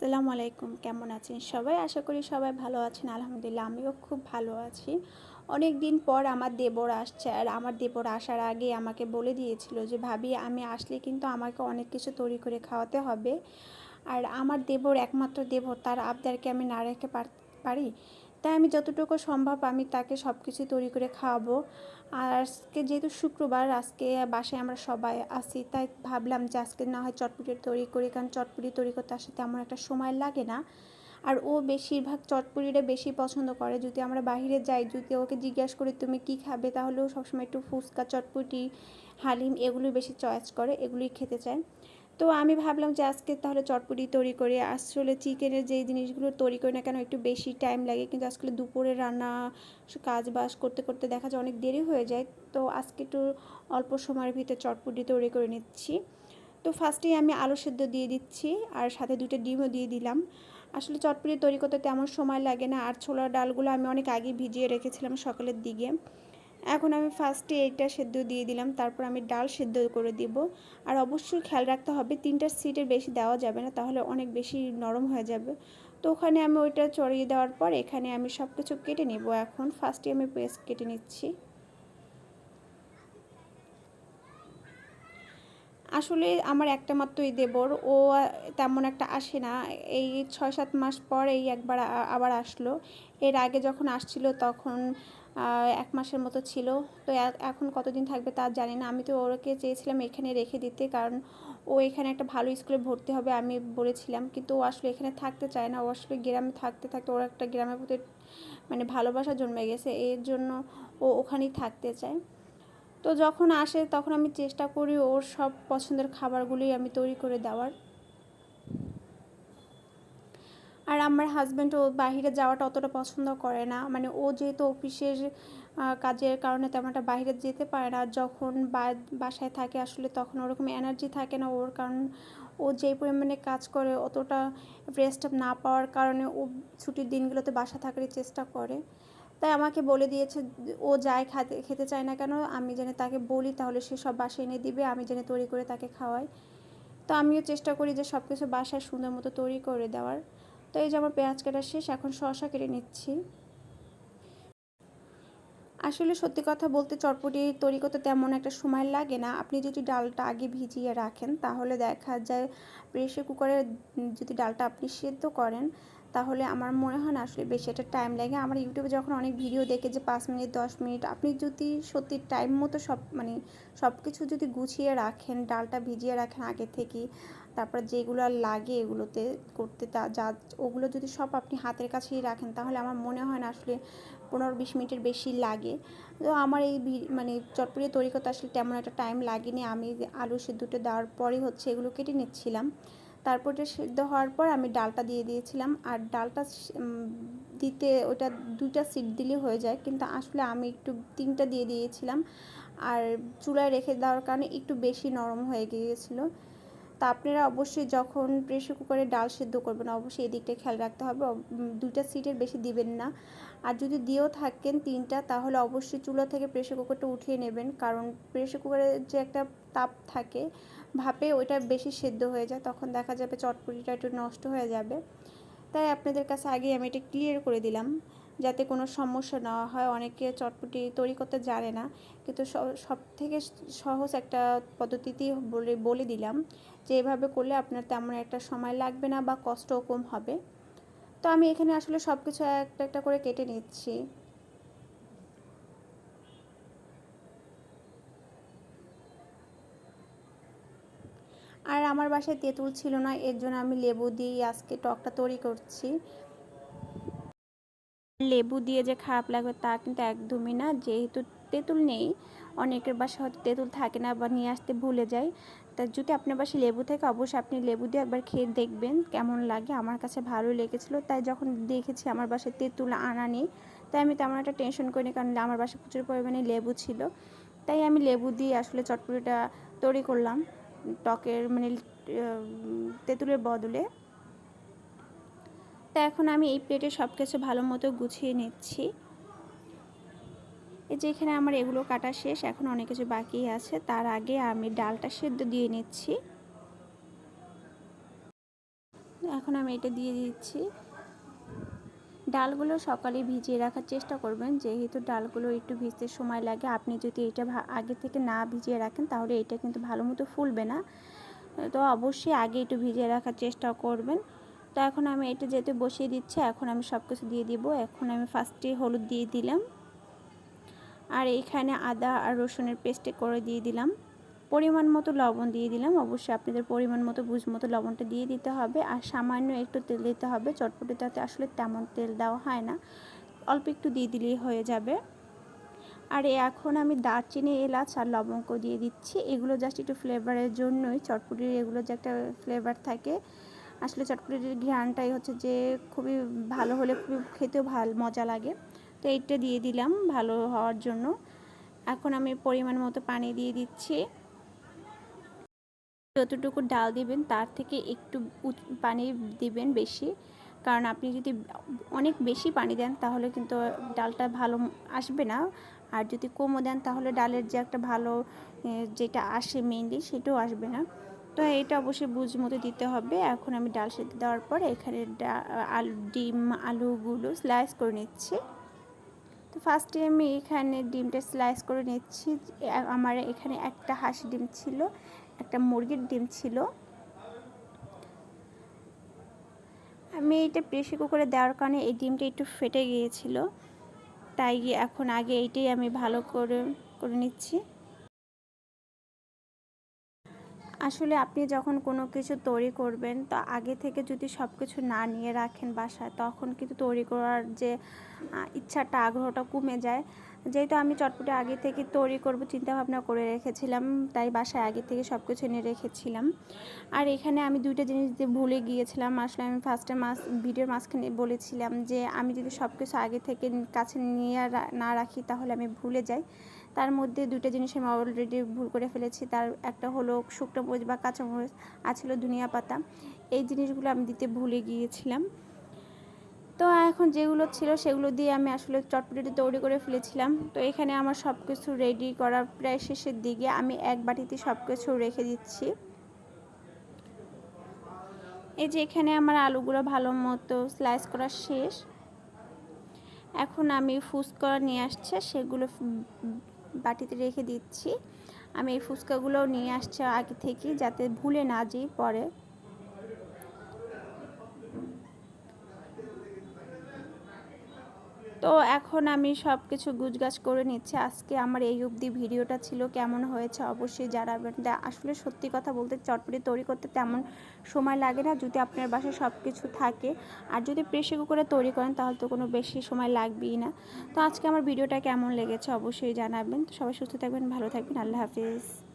আসসালামু আলাইকুম, কেমন আছেন সবাই? আশা করি সবাই ভালো আছেন। আলহামদুলিল্লাহ, আমিও খুব ভালো আছি। অনেক দিন পর আমার দেবর আসছে আর আমার দেবর আসার আগে আমাকে বলে দিয়েছিল যে, ভাবি, আমি আসলে কিন্তু আমাকে অনেক কিছু তৈরি করে খাওয়াতে হবে। আর আমার দেবর একমাত্র দেবর, তার আবদারকে আমি না রেখে পারি? তাই আমি যতটুকু সম্ভব আমি তাকে সব কিছু তৈরি করে খাওয়াবো। আর আজকে যেহেতু শুক্রবার, আজকে বাসায় আমরা সবাই আসি তাই ভাবলাম যে আজকে না হয় চটপুটি তৈরি করি, কারণ চটপুটি তৈরি করতে আসলে তেমন একটা সময় লাগে না। আর ও বেশিরভাগ চটপুরিটা বেশি পছন্দ করে। যদি আমরা বাহিরে যাই, যদি ওকে জিজ্ঞাসা করি, তুমি কি খাবে? তাহলেও সবসময় একটু ফুচকা, চটপুটি, হালিম এগুলোই বেশি চয়েস করে, এগুলোই খেতে চায়। তো আমি ভাবলাম যে আজকে তাহলে চটপটি তৈরি করি, আসলে চিকেনের যেই জিনিসগুলো তৈরি করি না কেন একটু বেশি টাইম লাগে। কিন্তু আজকে দুপুরে রান্না কাজ বাস করতে করতে দেখা যায় অনেক দেরি হয়ে যায়। তো আজকে একটু অল্প সময়ের ভিতরে চটপটি তৈরি করে নিচ্ছি। তো ফার্স্টেই আমি আলু সেদ্ধ দিয়ে দিচ্ছি আর সাথে দুটো ডিমও দিয়ে দিলাম। আসলে চটপটি তৈরি করতে তেমন সময় লাগে না। আর ছোলার ডালগুলো আমি অনেক আগে ভিজিয়ে রেখেছিলাম সকালের দিকে। এখন আমি ফার্স্টে এইটা সেদ্ধ দিয়ে দিলাম, তারপর আমি ডাল সেদ্ধ করে দিব। আর অবশ্যই খেয়াল রাখতে হবে, তিনটা সিটের বেশি দেওয়া যাবে না, তাহলে অনেক বেশি নরম হয়ে যাবে। তো ওখানে আমি ওইটা চড়িয়ে দেওয়ার পর এখানে আমি সব কিছু কেটে নেব। এখন ফার্স্টে আমি পেস্ট কেটে নিচ্ছি। আসলে আমার একটা মাত্রই দেবর। ও তেমন একটা আসে না। এই ছয় সাত মাস পর এই একবার আবার আসলো। এর আগে যখন আসছিল তখন এক মাসের মতো ছিল। তো এখন কতদিন থাকবে তা জানি না। আমি তো ওকে চেয়েছিলাম এখানে রেখে দিতে কারণ ও এখানে একটা ভালো স্কুলে ভর্তি হবে আমি বলেছিলাম। কিন্তু ও আসলে এখানে থাকতে চায় না। ও আসলে গ্রামে থাকতে থাকতে ওর একটা গ্রামের প্রতি মানে ভালোবাসা জন্মে গেছে। এর জন্য ও ওখানেই থাকতে চায়। তো যখন আসে তখন আমি চেষ্টা করি ওর সব পছন্দের খাবারগুলোই আমি তৈরি করে দেওয়ার। আর আমার হাজব্যান্ড ও বাহিরে যাওয়াটা অতটা পছন্দ করে না। মানে ও যেহেতু অফিসের কাজের কারণে তেমন একটা বাইরে যেতে পারে না। যখন বাসায় থাকে আসলে তখন ওরকম এনার্জি থাকে না ওর। কারণ ও যেই পরিমাণে কাজ করে অতটা রেস্ট না পাওয়ার কারণে ও ছুটির দিনগুলোতে বাসা থাকারই চেষ্টা করে। তাই আমাকে বলে দিয়েছে, ও যায় খাতে, খেতে চায় না কেন, আমি যেন তাকে বলি তাহলে সে সব বাসায় এনে দিবে, আমি যেন তৈরি করে তাকে খাওয়াই। তো আমিও চেষ্টা করি যে সব কিছু বাসায় সুন্দর মতো তৈরি করে দেওয়ার। তো এই যে আমার পেঁয়াজ কাটা শেষ, এখন শসা কেটে নিচ্ছি। আসলে সত্যি কথা বলতে চটপটি তৈরি করতে তেমন একটা সময় লাগে না। আপনি যদি ডালটা আগে ভিজিয়ে রাখেন, তাহলে দেখা যায় প্রেশার কুকারে যদি ডালটা আপনি সেদ্ধ করেন তাহলে আমার মনে হয় না আসলে বেশি একটা টাইম লাগে। আমার ইউটিউবে যখন অনেক ভিডিও দেখে যে পাঁচ মিনিট, দশ মিনিট, আপনি যদি সত্যি টাইম মতো সব মানে সব কিছু যদি গুছিয়ে রাখেন, ডালটা ভিজিয়ে রাখেন আগে থেকেই, তারপর যেগুলো লাগে এগুলোতে করতে তা, যা, ওগুলো যদি সব আপনি হাতের কাছেই রাখেন, তাহলে আমার মনে হয় না আসলে পনেরো বিশ মিনিটের বেশি লাগে। তো আমার এই মানে চটপটি তৈরি করতে আসলে তেমন একটা টাইম লাগেনি। আমি আলু সিদ্ধটা দেওয়ার পরেই হচ্ছে এগুলো কেটে নিচ্ছিলাম। তারপর যে সিদ্ধ হওয়ার পর আমি ডালটা দিয়ে দিয়েছিলাম। আর ডালটা দিতে ওটা দুইটা সিট দিলে হয়ে যায়। কিন্তু আসলে আমি একটু তিনটা দিয়ে দিয়েছিলাম। আর চুলায় রেখে দেওয়ার কারণে একটু বেশি নরম হয়ে গিয়েছিল। তা আপনারা অবশ্যই যখন প্রেশার কুকারে ডাল সেদ্ধ করবেন, অবশ্যই এই দিকটা খেয়াল রাখতে হবে। দুইটা সিটের বেশি দিবেন না। আর যদি দিয়েও থাকেন তিনটা, তাহলে অবশ্যই চুলা থেকে প্রেশার কুকারটা উঠিয়ে নেবেন। কারণ প্রেশার কুকারের যে একটা তাপ থাকে, ভাপে ওইটা বেশি সেদ্ধ হয়ে যায়, তখন দেখা যাবে চটপটিটা একটু নষ্ট হয়ে যাবে। তাই আপনাদের কাছে আগেই আমি এটা ক্লিয়ার করে দিলাম, যাতে কোনো সমস্যা না হয়। অনেকে চটপটি তৈরি করতে জানে না, কিন্তু সব থেকে সহজ একটা পদ্ধতিতেই বলে বলে দিলাম যে এভাবে করলে আপনার তেমন একটা সময় লাগবে না বা কষ্টও কম হবে। তো আমি এখানে আসলে সব কিছু একটা একটা করে কেটে নিচ্ছি। আর আমার বাসায় তেঁতুল ছিল না, এর জন্য আমি লেবু দিয়ে আজকে টকটা তৈরি করছি। লেবু দিয়ে যে খারাপ লাগবে তা কিন্তু একদমই না। যেহেতু তেঁতুল নেই, অনেকের বাসা হয়তো তেঁতুল থাকে না বা নিয়ে আসতে ভুলে যায়। তা যদি আপনার বাসায় লেবু থাকে, অবশ্যই আপনি লেবু দিয়ে একবার খেয়ে দেখবেন কেমন লাগে। আমার কাছে ভালোই লেগেছিলো। তাই যখন দেখেছি আমার বাসায় তেঁতুল আনা নেই, তাই আমি তেমন একটা টেনশন করিনি কারণ আমার বাসায় প্রচুর পরিমাণে লেবু ছিল। তাই আমি লেবু দিয়ে আসলে চটপটিটা তৈরি করলাম। টকের মানে তেঁতুলের বদলে। তো এখন আমি এই প্লেটে সব কিছু ভালো মতো গুছিয়ে নিচ্ছি। এই যে এখানে আমার এগুলো কাটা শেষ, এখন অনেক কিছু বাকি আছে। তার আগে আমি ডালটা সেদ্ধ দিয়ে নিচ্ছি। এখন আমি এটা দিয়ে দিচ্ছি। ডালগুলো সকালে ভিজিয়ে রাখার চেষ্টা করবেন, যেহেতু ডালগুলো একটু ভিজতে সময় লাগে। আপনি যদি এটা আগে থেকে না ভিজিয়ে রাখেন, তাহলে এটা কিন্তু ভালো মতো ফুলবে না। তো অবশ্যই আগে একটু ভিজিয়ে রাখার চেষ্টা করবেন। তো এখন আমি এটা যেতে বসিয়ে দিচ্ছি, এখন আমি সব কিছু দিয়ে দিব। এখন আমি ফার্স্টে হলুদ দিয়ে দিলাম। আর এইখানে আদা আর রসুনের পেস্টে করে দিয়ে দিলাম। পরিমাণ মতো লবণ দিয়ে দিলাম। অবশ্যই আপনাদের পরিমাণ মতো, বুঝ মতো লবণটা দিয়ে দিতে হবে। আর সামান্য একটু তেল দিতে হবে চটপটিটাতে আসলে তেমন তেল দেওয়া হয় না। অল্প একটু দিয়ে দিলেই হয়ে যাবে। আর এখন আমি দারচিনি, এলাচ আর লবঙ্গ দিয়ে দিচ্ছি। এগুলো জাস্ট একটু ফ্লেভারের জন্যই, চটপটির এগুলো যে একটা ফ্লেভার থাকে আসলে চটপটির ঘ্রানটাই হচ্ছে যে খুবই ভালো হলে খুবই খেতেও ভালো, মজা লাগে। তো এইটা দিয়ে দিলাম ভালো হওয়ার জন্য। এখন আমি পরিমাণ মতো পানি দিয়ে দিচ্ছি। যতটুকু ডাল দিবেন তার থেকে একটু পানি দিবেন বেশি। কারণ আপনি যদি অনেক বেশি পানি দেন তাহলে কিন্তু ডালটা ভালো আসবে না। আর যদি কমও দেন তাহলে ডালের যে একটা ভালো যেটা আসে মেনলি সেটাও আসবে না। তো এটা অবশ্যই বুঝ মতো দিতে হবে। এখন আমি ডাল সেদ্ধ দেওয়ার পর এখানে আলু, ডিম, আলুগুলো স্লাইস করে নিচ্ছি। তো ফার্স্টে আমি এখানে ডিমটা স্লাইস করে নিচ্ছি। আমার এখানে একটা হাঁস ডিম ছিল, একটা মুরগির ডিম ছিল। আমি এটা প্রেশার কুকারে দেওয়ার কারণে এই ডিমটা একটু ফেটে গিয়েছিল। তাই এখন আগে এইটাই আমি ভালো করে করে নিচ্ছি। আসলে আপনি যখন কোনো কিছু তৈরি করবেন, তো আগে থেকে যদি সব কিছু না নিয়ে রাখেন বাসায়, তখন কিন্তু তৈরি করার যে ইচ্ছাটা, আগ্রহটা কমে যায়। যেহেতু আমি চটপটে আগে থেকে তৈরি করব চিন্তা ভাবনা করে রেখেছিলাম, তাই বাসায় আগে থেকে সব কিছু এনে রেখেছিলাম। আর এখানে আমি দুইটা জিনিস দিয়ে ভুলে গিয়েছিলাম, আসলে আমি ফার্স্টে মাস, ভিডিওর মাঝখানে বলেছিলাম যে, আমি যদি সব কিছু আগে থেকে কাছে নিয়ে না রাখি, তাহলে আমি ভুলে যাই। তার মধ্যে দুটো জিনিস আমি অলরেডি ভুল করে ফেলেছি। তার একটা হলো শুকনো মরিচ বা কাঁচামরিচ আর ছিল ধনিয়া পাতা। এই জিনিসগুলো আমি দিতে ভুলে গিয়েছিলাম। তো এখন যেগুলো ছিল সেগুলো দিয়ে আমি আসলে চটপটিটি তৈরি করে ফেলেছিলাম। তো এখানে আমার সব কিছু রেডি করা প্রায় শেষের দিকে। আমি এক বাটিতে সব কিছু রেখে দিচ্ছি। এই যে এখানে আমার আলুগুলো ভালো মতো স্লাইস করা শেষ। এখন আমি ফুচকা নিয়ে আসছে। সেগুলো বাটিতে রেখে দিচ্ছি। আমি এই ফুচকাগুলোও নিয়ে আসছি আগে থেকে যাতে ভুলে না যাই পরে। তো এখন আমি সব কিছু গুজগাছ করে নিচ্ছি। আজকে আমার এই অবধি ভিডিওটা ছিল, কেমন হয়েছে অবশ্যই জানাবেন। আসলে সত্যি কথা বলতে চটপটি তৈরি করতে তেমন সময় লাগে না, যদি আপনার বাসায় সব কিছু থাকে। আর যদি প্রেশার কুকারে তৈরি করেন, তাহলে তো কোনো বেশি সময় লাগবেই না। তো আজকে আমার ভিডিওটা কেমন লেগেছে অবশ্যই জানাবেন। তো সবাই সুস্থ থাকবেন, ভালো থাকবেন, আল্লাহ হাফিজ।